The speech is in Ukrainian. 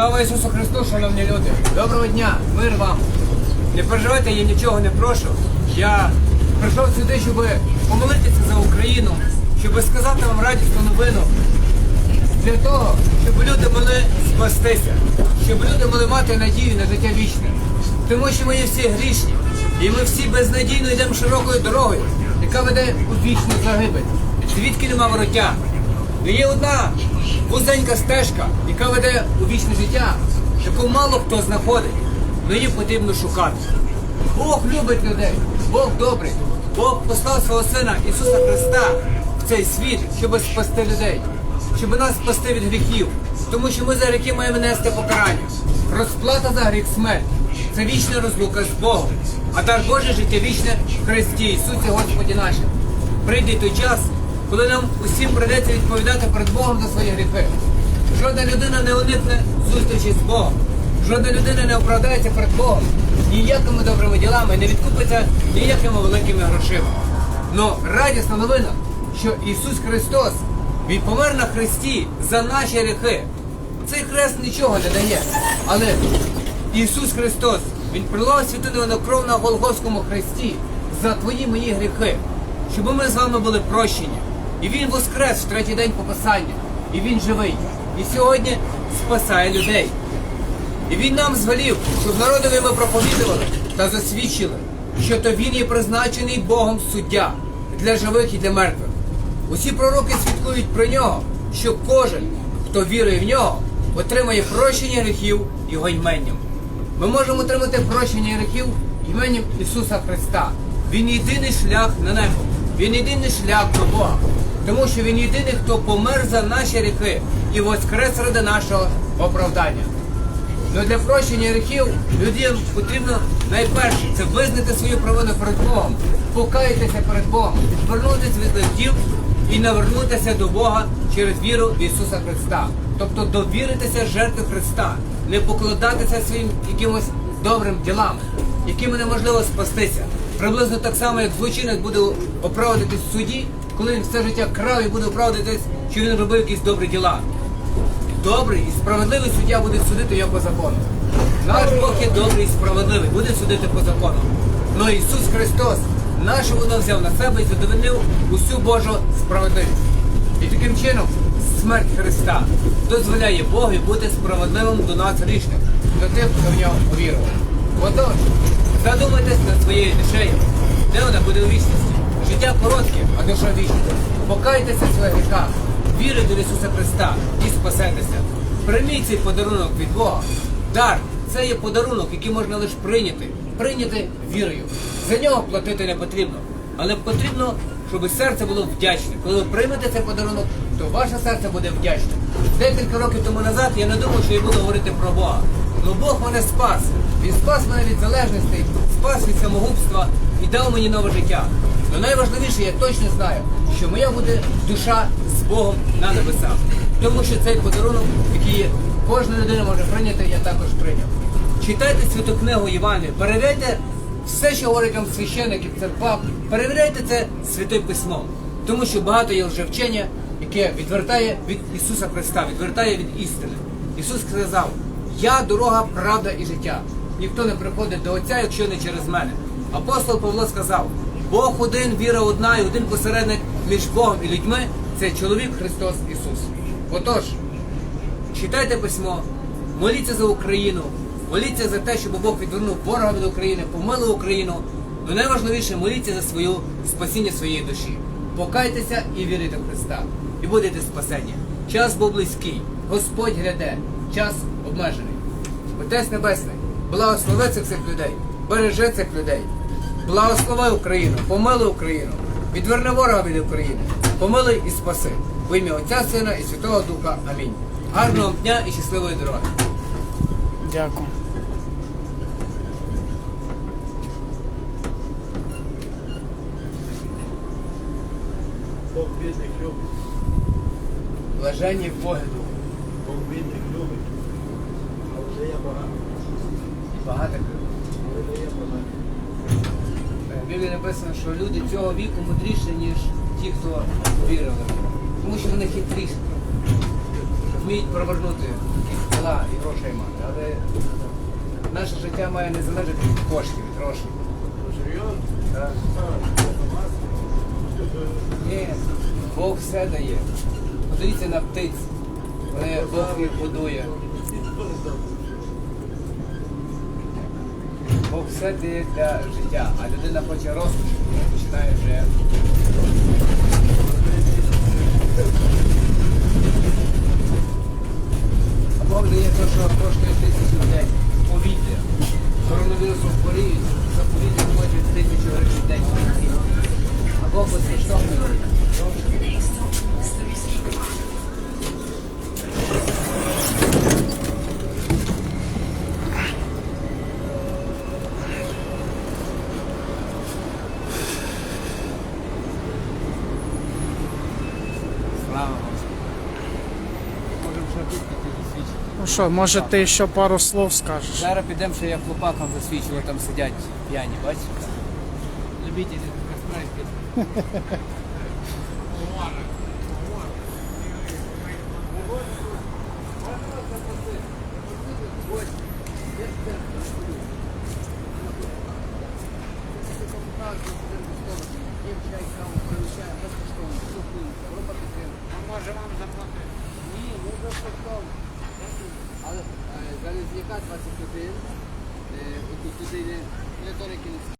Слава Ісусу Христу, шановні люди! Доброго дня, мир вам! Не переживайте, я нічого не прошу. Я прийшов сюди, щоб помолитися за Україну, щоб сказати вам радісну новину. Для того, щоб люди могли спастися, щоб люди могли мати надію на життя вічне. Тому що ми є всі грішні, і ми всі безнадійно йдемо широкою дорогою, яка веде у вічну загибель. Звідки нема вороття? І є одна вузенька стежка, яка веде у вічне життя, яку мало хто знаходить, але її потрібно шукати. Бог любить людей, Бог добрий, Бог послав свого Сина Ісуса Христа в цей світ, щоб спасти людей, щоб нас спасти від гріхів, тому що ми за гріхи маємо нести покарання. Розплата за гріх смерть це вічна розлука з Богом, а дар Боже життя вічне в Христі Ісусі Господі нашим. Прийде той час, коли нам усім прийдеться відповідати перед Богом за свої гріхи. Жодна людина не уникне зустрічі з Богом. Жодна людина не оправдається перед Богом ніякими добрими ділами, не відкупиться ніякими великими грошима. Но радісна новина, що Ісус Христос Він помер на Христі за наші гріхи. Цей хрест нічого не дає. Але Ісус Христос, Він пролив святину на кров на Голгофському хресті за твої мої гріхи, щоб ми з вами були прощені. І Він воскрес в третій день попасання. І Він живий. І сьогодні спасає людей. І він нам звелів, щоб народові ми проповідували та засвідчили, що то він є призначений Богом суддя для живих і для мертвих. Усі пророки свідкують про нього, що кожен, хто вірує в нього, отримає прощення гріхів його іменням. Ми можемо отримати прощення гріхів іменем Ісуса Христа. Він єдиний шлях на небо, він єдиний шлях до Бога, тому що він єдиний, хто помер за наші гріхи і воскрес ради нашого оправдання. Ну для прощення гріхів людям потрібно найперше це визнати свою провину перед Богом, покаятися перед Богом, звернутися від листів і навернутися до Бога через віру в Ісуса Христа. Тобто довіритися жертві Христа, не покладатися своїм якимось добрим ділам, якими неможливо спастися. Приблизно так само, як злочинець буде оправдатись в суді, коли він все життя крав і буде оправдатись, що він робив якісь добрі діла. Добрий і справедливий суддя буде судити його по закону. Наш Бог є добрий і справедливий, буде судити по закону. Но Ісус Христос наше воно взяв на себе і задовольнив усю Божу справедливість. І таким чином смерть Христа дозволяє Богу бути справедливим до нас грішних, до тих, хто в нього повірив. Отож, задумайтесь над своєю душею, де вона буде у вічності. Життя коротке, а душа вічна. Покайтеся своїх гріхах, вірите в Ісуса Христа і спасетеся. Прийміть цей подарунок від Бога. Дар це є подарунок, який можна лише прийняти. Прийняти вірою. За нього платити не потрібно. Але потрібно, щоб серце було вдячне. Коли ви приймете цей подарунок, то ваше серце буде вдячне. Декілька років тому назад я не думав, що я буду говорити про Бога. Ну Бог мене спас. Він спас мене від залежностей, спас від самогубства і дав мені нове життя. Но найважливіше, я точно знаю, що моя буде душа з Богом на небесах. Тому що цей подарунок, який кожна людина може прийняти, я також прийняв. Читайте святу книгу Івана, перевіряйте все, що говорить вам священник і церква, перевіряйте це святим письмом. Тому що багато є лжевчення, яке відвертає від Ісуса Христа, відвертає від істини. Ісус сказав, я дорога, правда і життя. Ніхто не приходить до Отця, якщо не через мене. Апостол Павло сказав, Бог один, віра одна і один посередник між Богом і людьми це чоловік Христос Ісус. Отож, читайте письмо, моліться за Україну, моліться за те, щоб Бог відвернув ворога від України, помилував Україну. Но найважливіше моліться за своє спасіння своєї душі. Покайтеся і вірите в Христа, і будете спасені. Час був близький, Господь гряде, час обмежений. Отець Небесний, благослови цих всіх людей, бережи цих людей. Благослови Україну, помилуй Україну, відверни ворога від України, помилуй і спаси. В ім'я Отця Сина і Святого Духа. Амінь. Гарного вам дня і щасливої дороги. Дякую. Бог бідних любить, Блаженні в погляду Бог бідних любить, а вже я багато, і багатих. але не є багато. В Біблії написано, що люди цього віку мудріші, ніж ті, хто вірили. Тому що вони хитріші. Вміють провернути села і грошей мати. Але наше життя має не залежати від коштів, від грошей. Ні, Бог все дає. Подивіться на птиць, коли Бог їх годує. Бог все дає для життя, а людина хоче розкоші, починає вже. А Бог дає те, що коштує тисячу день повітря. Коронавірусом хворіють, за повітря хочуть тисячу гривень день. А Бог безкоштовно дає. Слава Господу. Засвідчити. Ну що, може ти ще пару слов скажеш? Зараз підемо, що я хлопакам засвідчував, там сидять п'яні, бачите? Любителі кострайки. Може вам заплатити? Але е, Залізняка 21, е, туди не то не.